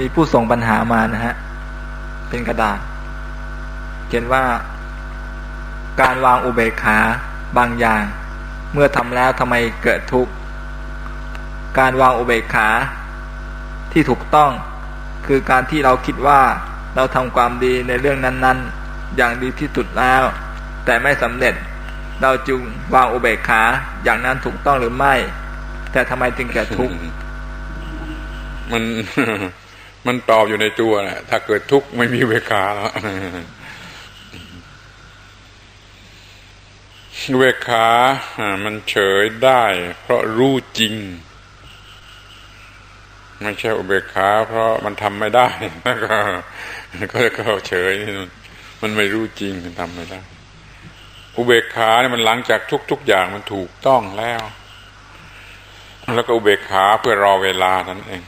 มีผู้ส่งปัญหามานะฮะ เป็นกระดาษ เขียนว่า การวางอุเบกขาบางอย่าง เมื่อทำแล้วทำไมเกิดทุกข์ การวางอุเบกขาที่ถูกต้องคือการที่เราคิดว่าเราทำความดีในเรื่องนั้น ๆ อย่างดีที่สุดแล้ว แต่ไม่สำเร็จเราจึงวางอุเบกขาอย่างนั้นถูกต้องหรือไม่ แต่ทำไมจึงเกิดทุกข์มัน มันตอบอยู่ในตัวแหละถ้าเกิดทุกข์ไม่มีเวขาแล้วเวขาอ่ามันเฉยได้ เพราะรู้จริง ไม่ใช่อุเบกขา เพราะมันทำไม่ได้แล้วก็ก็ก็เฉยมันไม่รู้จริงมันทำไม่ได้ อุเบกขาเนี่ยมันหลังจากทุกๆอย่างมันถูกต้องแล้ว แล้วก็อุเบกขาเพื่อรอเวลานั่นเอง